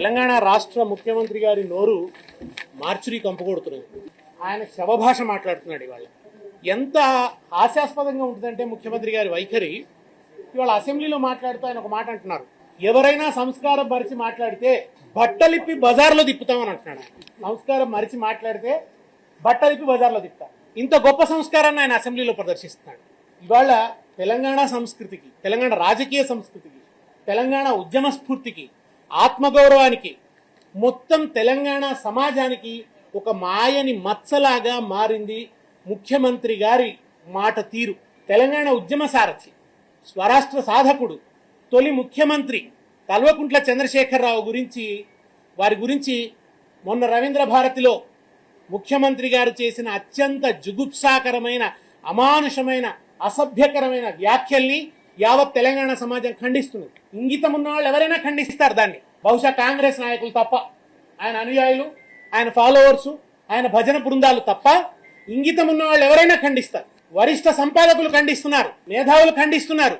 తెలంగాణ రాష్ట్ర ముఖ్యమంత్రి గారి నోరు మార్చురీ కంపకొడుతున్నది ఆయన శవభాష మాట్లాడుతున్నాడు ఇవాళ. ఎంత హాస్యాస్పదంగా ఉంటుందంటే ముఖ్యమంత్రి గారి వైఖరి. ఇవాళ అసెంబ్లీలో మాట్లాడుతూ ఆయన ఒక మాట అంటున్నారు. ఎవరైనా సంస్కారం మరిచి మాట్లాడితే బట్టలిప్పి బజార్లో తిప్పుతామని అంటున్నాడు సంస్కారం మరిచి మాట్లాడితే బట్టలిప్పి బజార్లో తిప్పుతా. ఇంత గొప్ప సంస్కారాన్ని ఆయన అసెంబ్లీలో ప్రదర్శిస్తున్నాడు. ఇవాళ తెలంగాణ సంస్కృతికి తెలంగాణ రాజకీయ సంస్కృతికి తెలంగాణ ఉద్యమ స్ఫూర్తికి ఆత్మగౌరవానికి మొత్తం తెలంగాణ సమాజానికి ఒక మాయని మచ్చలాగా మారింది ముఖ్యమంత్రి గారి మాట తీరు. తెలంగాణ ఉద్యమ సారథి స్వరాష్ట్ర సాధకుడు తొలి ముఖ్యమంత్రి కల్వకుంట్ల చంద్రశేఖరరావు గురించి వారి గురించి మొన్న రవీంద్ర భారతిలో ముఖ్యమంత్రి గారు చేసిన అత్యంత జుగుప్సాకరమైన అమానుషమైన అసభ్యకరమైన వ్యాఖ్యల్ని యావత్ తెలంగాణ సమాజం ఖండిస్తున్నది ఇంగితం ఉన్న వాళ్ళు ఎవరైనా ఖండిస్తారు దాన్ని. బహుశా కాంగ్రెస్ నాయకులు తప్ప. ఆయన అనుయాయులు ఆయన ఫాలోవర్స్ ఆయన భజన బృందాలు తప్ప ఇంగితం ఉన్న వాళ్ళు ఎవరైనా ఖండిస్తారు. వరిష్ట సంపాదకులు ఖండిస్తున్నారు మేధావులు ఖండిస్తున్నారు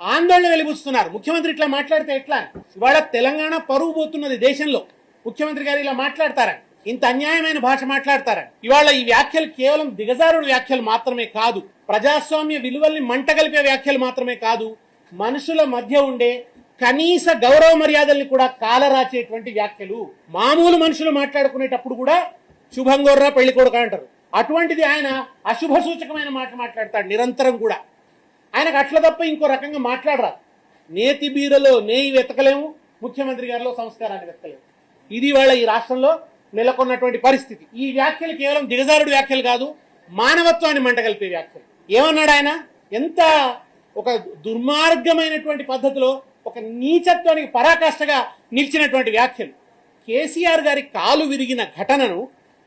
ఆందోళన వెలిబుస్తున్నారు. ముఖ్యమంత్రి ఇట్లా మాట్లాడితే ఎట్లా ఇవాళ తెలంగాణ పరువు పోతున్నది దేశంలో. ముఖ్యమంత్రి గారు ఇలా మాట్లాడతారని. ఇంత అన్యాయమైన భాష మాట్లాడతారని ఇవాళ ఈ వ్యాఖ్యలు కేవలం దిగజారుడు వ్యాఖ్యలు మాత్రమే కాదు ప్రజాస్వామ్య విలువల్ని మంటగలిపే వ్యాఖ్యలు మాత్రమే కాదు మనుషుల మధ్య ఉండే కనీస గౌరవ మర్యాదల్ని కూడా కాలరాచేటువంటి వ్యాఖ్యలు మామూలు మనుషులు మాట్లాడుకునేటప్పుడు కూడా శుభంగోర్రా పెళ్ళి కొడుకు అంటారు. అటువంటిది ఆయన అశుభ సూచకమైన మాట మాట్లాడతాడు నిరంతరం కూడా. ఆయనకు అట్ల తప్ప ఇంకో రకంగా మాట్లాడరా నేతి బీరలో నేయి వెతకలేము ముఖ్యమంత్రి గారిలో సంస్కారాన్ని వెతకలేము. ఇది వాళ్ళ ఈ రాష్ట్రంలో నెలకొన్నటువంటి పరిస్థితి. ఈ వ్యాఖ్యలు కేవలం దిగజారుడు వ్యాఖ్యలు కాదు మానవత్వాన్ని మంటగలిపే వ్యాఖ్యలు. ఏమన్నాడు ఆయన? ఎంత ఒక దుర్మార్గమైనటువంటి పద్ధతిలో ఒక నీచత్వానికి పరాకాష్ఠగా నిలిచినటువంటి వ్యాఖ్యలు. కేసీఆర్ గారి కాలు విరిగిన ఘటనను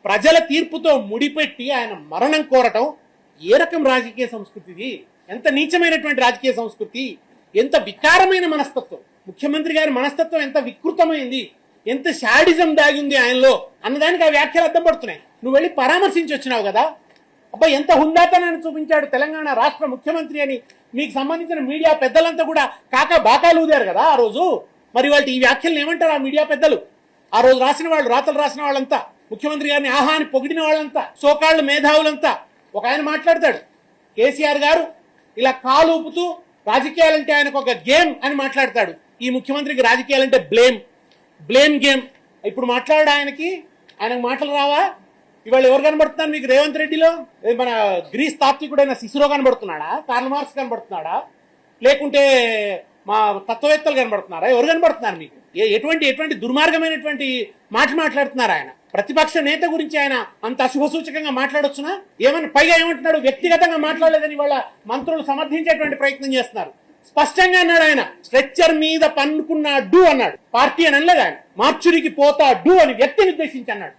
ప్రజల తీర్పుతో ముడిపెట్టి ఆయన మరణం కోరటం ఏ రకం రాజకీయ సంస్కృతిది ఎంత నీచమైనటువంటి రాజకీయ సంస్కృతి? ఎంత వికారమైన మనస్తత్వం? ముఖ్యమంత్రి గారి మనస్తత్వం ఎంత వికృతమైంది? ఎంత శాడిజం దాగింది ఆయనలో అన్నదానికి ఆ వ్యాఖ్యలు అర్థం పడుతున్నాయి. నువ్వు వెళ్ళి పరామర్శించి వచ్చినావు కదా? అబ్బా ఎంత హుందాతనాన్ని చూపించాడు తెలంగాణ రాష్ట్ర ముఖ్యమంత్రి అని మీకు సంబంధించిన మీడియా పెద్దలంతా కూడా కాక బాకాలు ఊదారు కదా ఆ రోజు? మరి వాళ్ళు ఈ వ్యాఖ్యలను ఏమంటారు ఆ మీడియా పెద్దలు? ఆ రోజు రాసిన వాళ్ళు రాతలు రాసిన వాళ్ళంతా ముఖ్యమంత్రి గారిని ఆహా అని పొగిడిన వాళ్ళంతా సోకాళ్ళు మేధావులంతా ఒక ఆయన మాట్లాడతాడు. కేసీఆర్ గారు ఇలా కాలు ఊపుతూ రాజకీయాలంటే ఆయనకు ఒక గేమ్ అని మాట్లాడతాడు. ఈ ముఖ్యమంత్రికి రాజకీయాలంటే బ్లేమ్. బ్లేమ్ గేమ్ ఇప్పుడు మాట్లాడు ఆయనకి. ఆయనకు మాటలు రావా? ఇవాళ ఎవరు కనబడుతున్నారు మీకు? రేవంత్ రెడ్డిలో? మన గ్రీస్ తాత్వికుడైన శిశురో కనబడుతున్నాడా? కార్ల్ మార్క్స్ కనబడుతున్నాడా? లేకుంటే మా తత్వవేత్తలు కనబడుతున్నారా? ఎవరు కనబడుతున్నారు మీకు? ఏ- ఎటువంటి ఎటువంటి దుర్మార్గమైనటువంటి మాట మాట్లాడుతున్నారు ఆయన? ప్రతిపక్ష నేత గురించి ఆయన అంత అశుభ సూచకంగా మాట్లాడొచ్చునా? ఏమన్నా పైగా ఏమంటున్నాడు? వ్యక్తిగతంగా మాట్లాడలేదని వాళ్ళ మంత్రులు సమర్థించేటువంటి ప్రయత్నం చేస్తున్నారు. స్పష్టంగా అన్నాడు ఆయన. స్ట్రెచ్చర్ మీద పన్నుకున్నాడు అన్నాడు. పార్టీ అని అనలేదు ఆయన. మార్చురికి పోతాడు అని వ్యక్తిని ఉద్దేశించి అన్నాడు.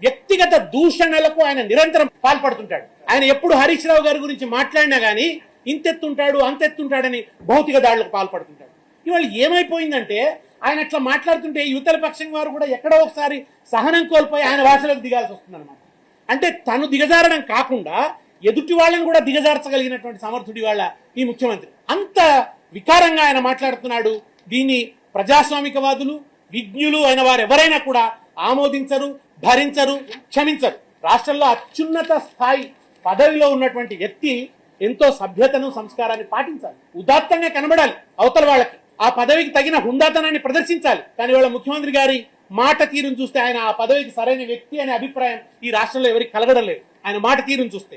వ్యక్తిగత దూషణలకు ఆయన నిరంతరం పాల్పడుతుంటాడు. ఆయన ఎప్పుడు హరీష్ రావు గారి గురించి మాట్లాడినా గానీ ఇంతెత్తుంటాడు అంతెత్తుంటాడని భౌతిక దాడులకు పాల్పడుతుంటాడు. ఇవాళ ఏమైపోయిందంటే ఆయన అట్లా మాట్లాడుతుంటే యువతల పక్షం వారు కూడా ఎక్కడో ఒకసారి సహనం కోల్పోయి ఆయన భాషలోకి దిగాల్సి వస్తుందన్నమాట. అంటే తను దిగజారడం కాకుండా ఎదుటి వాళ్ళని కూడా దిగజార్చగలిగినటువంటి సమర్థుడి వాళ్ళ ఈ ముఖ్యమంత్రి. అంత వికారంగా ఆయన మాట్లాడుతున్నాడు. దీన్ని ప్రజాస్వామికవాదులు విజ్ఞులు అయిన వారు ఎవరైనా కూడా ఆమోదించరు భరించరు క్షమించరు. రాష్ట్రంలో అత్యున్నత స్థాయి పదవిలో ఉన్నటువంటి వ్యక్తి ఎంతో సభ్యతను సంస్కారాన్ని పాటించాలి. ఉదాత్తంగా కనబడాలి అవతల వాళ్ళకి. ఆ పదవికి తగిన హుందాతనాన్ని ప్రదర్శించాలి. కానీ వాళ్ళ ముఖ్యమంత్రి గారి మాట తీరును చూస్తే ఆయన ఆ పదవికి సరైన వ్యక్తి అనే అభిప్రాయం ఈ రాష్ట్రంలో ఎవరికి కలగడం లేదు. ఆయన మాట తీరును చూస్తే.